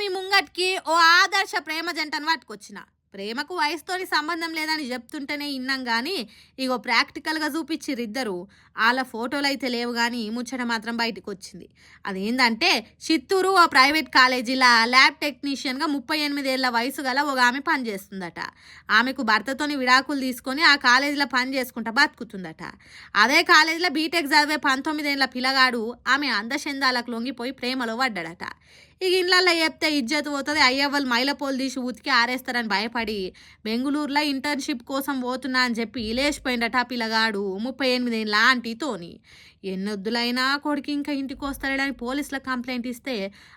మీ ముంగట్కి ఓ ఆదర్శ ప్రేమ జంటను పట్టుకొచ్చిన ప్రేమకు వయసుతోని సంబంధం లేదని చెప్తుంటేనే ఇన్నాం కానీ ఇగో ప్రాక్టికల్గా చూపించిర్రు ఇద్దరు వాళ్ళ ఫోటోలు అయితే లేవు కానీ ముచ్చట మాత్రం బయటకు వచ్చింది అదేంటంటే చిత్తూరు ఓ ప్రైవేట్ కాలేజీలో ల్యాబ్ టెక్నీషియన్గా ముప్పై ఎనిమిదేళ్ళ వయసు గల ఒక ఆమె పనిచేస్తుందట. ఆమెకు భర్తతోని విడాకులు తీసుకొని ఆ కాలేజీలో పని చేసుకుంటా బతుకుతుందట. అదే కాలేజీలో బీటెక్ చదివే పంతొమ్మిదేళ్ళ పిల్లగాడు ఆమె అందచందాలకు లొంగిపోయి ప్రేమలో పడ్డాడట. ఇక ఇళ్ళల్లో చెప్తే ఇజ్జత్ పోతుంది. అయ్యవ్వలు మైలపోలు తీసి ఉతికి ఆరేస్తారని భయపడి బెంగళూరులో ఇంటర్న్షిప్ కోసం పోతున్నా అని చెప్పి లేచిపోయిండట పిల్లగాడు ముప్పై ఎనిమిదేళ్ళ లాంటితోని ఎన్నొద్దులైనా కొడుకు ఇంకా ఇంటికి వస్తాడని పోలీసులకు కంప్లైంట్ ఇస్తే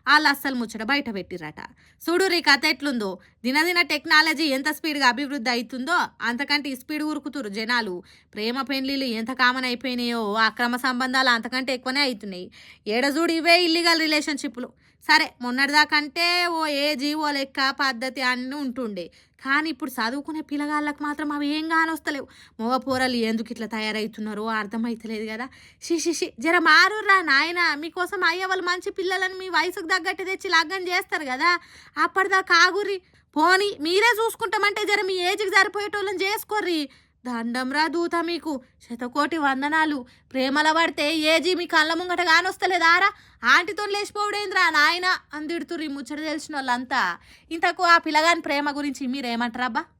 వాళ్ళు అస్సలు ముచ్చట బయట పెట్టిరట చూడు రీ కథ ఎట్లుందో? దినదిన టెక్నాలజీ ఎంత స్పీడ్గా అభివృద్ధి అవుతుందో అంతకంటే స్పీడ్ ఉరుకుతురు జనాలు. ప్రేమ పెండ్లీలు ఎంత కామన్ అయిపోయినాయో అక్రమ సంబంధాలు అంతకంటే ఎక్కువనే అవుతున్నాయి ఏడజూడు ఇవే ఇల్లీగల్ రిలేషన్షిప్లు సరే మొన్నటిదాకంటే ఓ ఏ జీవో లెక్క పద్ధతి అన్నీ ఉంటుండే. కానీ ఇప్పుడు చదువుకునే పిల్లగాళ్ళకి మాత్రం అవి ఏం కానొస్తలేవు మగ పోరలు ఎందుకు ఇట్లా తయారవుతున్నారో అర్థమైతలేదు కదా. షిషిషి జర మారుర్రా నాయన మీకోసం అయ్య వాళ్ళు మంచి పిల్లలను మీ వయసుకు తగ్గట్టు తెచ్చి లగ్గం చేస్తారు కదా. అప్పటిదాకా ఆగుర్రి. పోని మీరే చూసుకుంటామంటే జర మీ ఏజ్కి సరిపోయేటోళ్ళని చేసుకోర్రి. దండం రా దూత మీకు. శతకోటి వందనాలు. ప్రేమల పడితే ఏజీ మీ కళ్ళ ముంగట కానొస్తలేదారా ఆంటీతో లేచిపోవడేంద్రా నాయన? అందిడుతుర్రి ముచ్చట తెలిసిన వాళ్ళంతా ఇంతకు ఆ పిల్లగాని ప్రేమ గురించి మీరేమంటారబ్బా?